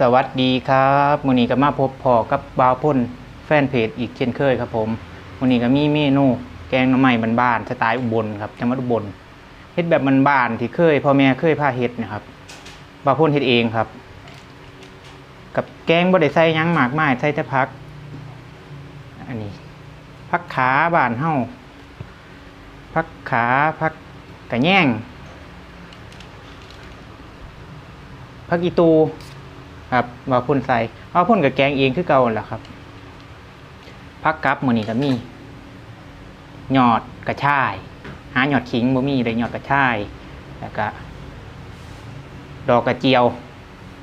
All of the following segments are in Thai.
สวัสดีครับมื้อนี้ก็มาพบพอกับบาวพ่นแฟนเพจอีกเช่นเคยครับผมมื้อนี้ก็มีเมนูแกงหน่อไม้บ้านๆสไตล์อุบลครับจังหวัดอุบลเฮ็ดแบบบ้านๆที่เคยพ่อแม่เคยพาเฮ็ดนะครับบาวพ่นเฮ็ดเองครับ กับแกงบ่ได้ใส่ยั้งมากมายใส่แต่ผัก อันนี้ผักขาบ้านเฮาผักขาผักกระแยงผักอีตู ครับว่าพ่นใส่เอาพ่นกับแกงเองคือเก่าแหละครับผักกับมือนี้ก็มีหยอดกระชาย หาหยอดขิงบ่มีเลยหยอดกระชายแล้วก็ดอกกระเจียว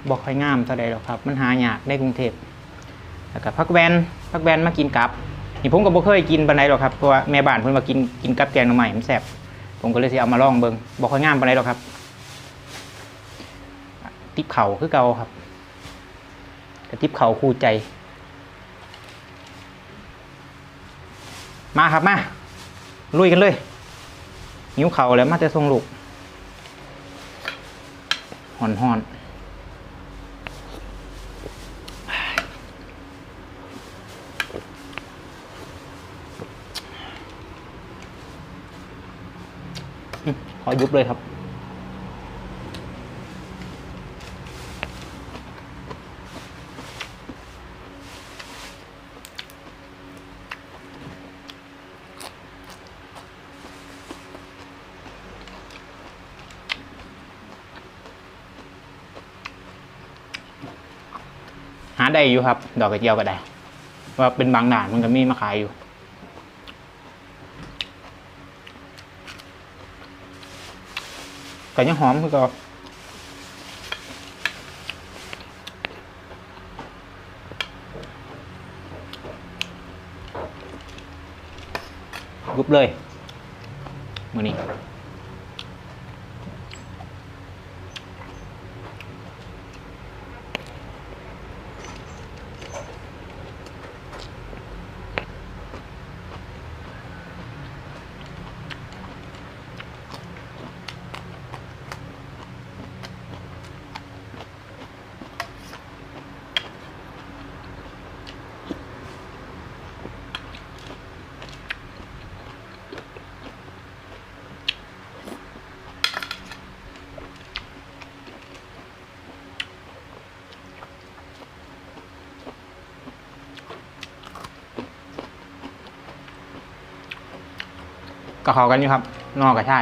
บ่ค่อยงามเท่าใดหรอกครับ มันหายากในกรุงเทพแล้วก็ผักแวนผักแวนมากินกับนี่ผมก็บ่เคยกินปานใดหรอกครับเพราะว่าแม่บ้านเพิ่นมากินกินกับแกงหน่อไม้มันแซ่บผมก็เลยสิเอามาลองเบิ่งบ่ค่อยงามปานใดหรอกครับ ติบเข่าคือเก่าครับ กระติบเข่าคู่ใจ มาครับมา ลุยกันเลยหิวเข่าแล้วมาแต่ทรงลูกห่อนห่อนขอยุบเลยครับ ได้อยู่ครับ ดอกกระเจียวก็ได้ ว่าเป็นบางด่านมันก็มีมาขายอยู่ก็ยังหอมคือก็ยุบเลยมือนี้ ก็เขากันอยู่ครับนอกกับใช่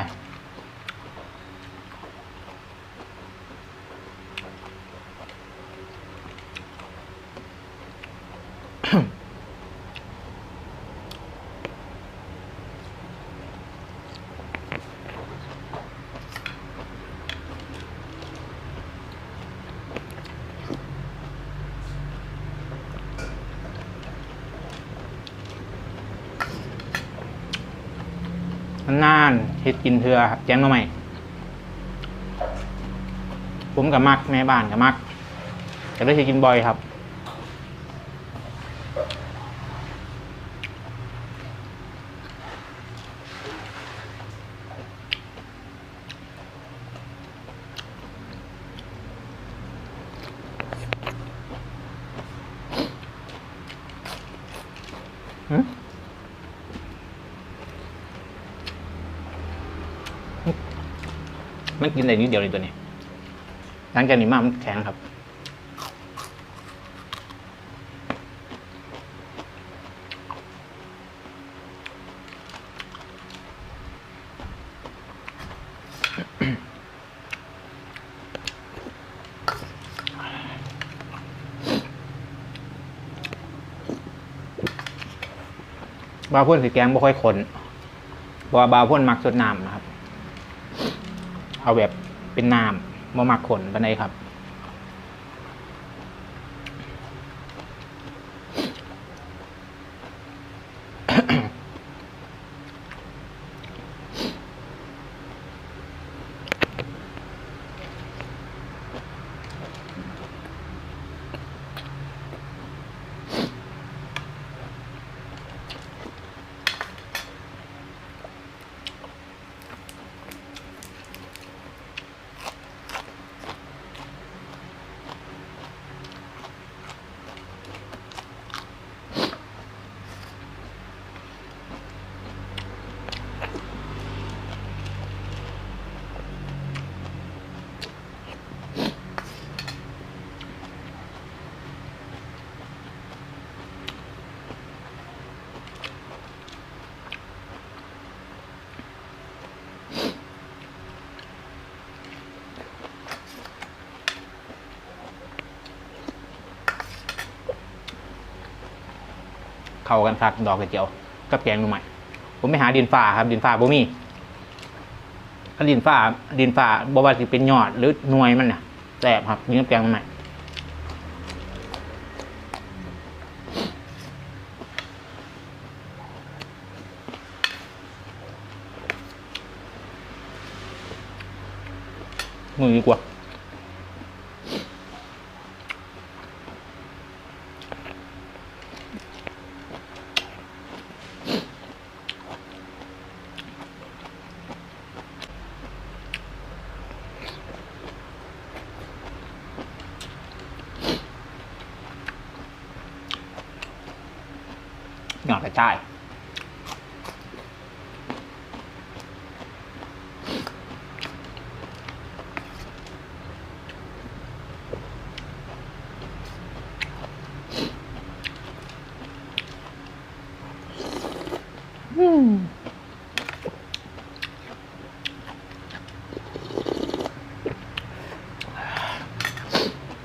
นานเฮ็ดกินเถื่อครับแจ้งมาใหม่ผมกับมักแม่บ้านกับมักแต่ได้เฮ็ดกินบ่อยครับ มันกินได้นิดเดียวเลยตัวนี้ หลังจากนี้มามันแข็งครับ บาพ่นสีแกงบ่ค่อยขนเพราะว่าบาพ่นมักสดน้ำนะครับ เอาแบบเป็นน้ำมามักขนปันไดครับ เข้ากันครับดอกกระเจียวกับแกงหน่อไม้ผมไปหาดินฟ้าครับ ดินฟ้าบ่มีถ้าดินฟ้าดินฟ้าบ่ว่าสิเป็นยอดหรือหน่วยมันน่ะแซ่บครับนี่กับแกงหน่อไม้มือดีกว่า หยอดกระจาย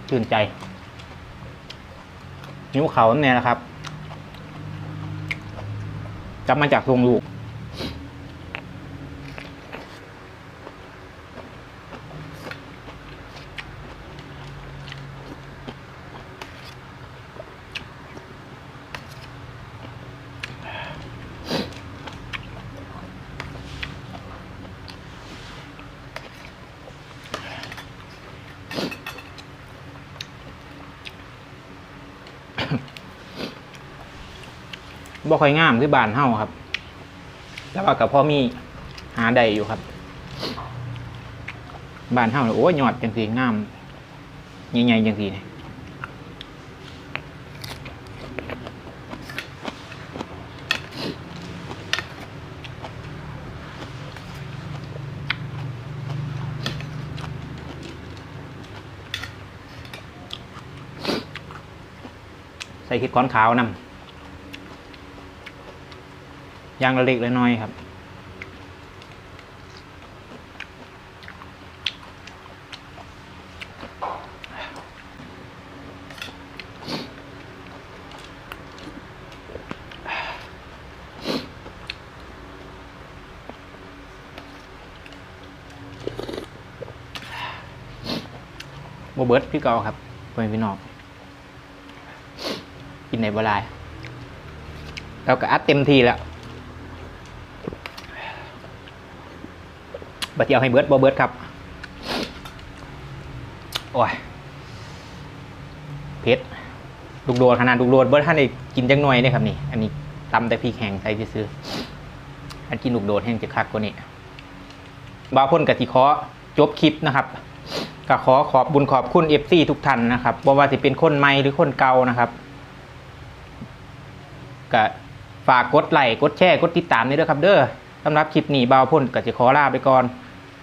ชื่นใจ นิ้วเขาเนี่ยนะครับ กลับมาจากทรงลูก บ่ค่อยงามคือบานเฮาครับ แต่ว่ากับพ่อมีหาได้อยู่ครับ บานเฮาเนี่ยโอ้ยยอดจังสีงามใหญ่ๆจังสีเนี่ยใส่เห็ดก้อนขาวนำ ย่างละเล็กละน้อยครับโบเบิร์ตพี่เกาครับเป็นพี่น้องกินในบลายเราก็อัดเต็มทีแล้ว บัด เดียวให้เบิร์ดบอเบิร์ดครับ โอ้ยเผ็ดลูกโดดขนาดลูกโดดเบิร์ดท่านได้กินจังหน่อยเนี่ยครับนี่ อันนี้ตำแต่พริกแห้งใส่ซื้ออันกินลูกโดดแห้งจะคักกว่านี้บาวพ่นกะทิคาะจบคลิปนะครับก็ขอขอบบุญขอบคุณเอฟซีทุกท่านนะครับบ่ว่าจะเป็นคนใหม่หรือคนเก่านะครับก็ฝากกดไลค์กดแชร์กดติดตามนี่ด้วยครับเด้อสำหรับคลิปนี้บาวพ่นก็จะขอลาไปก่อน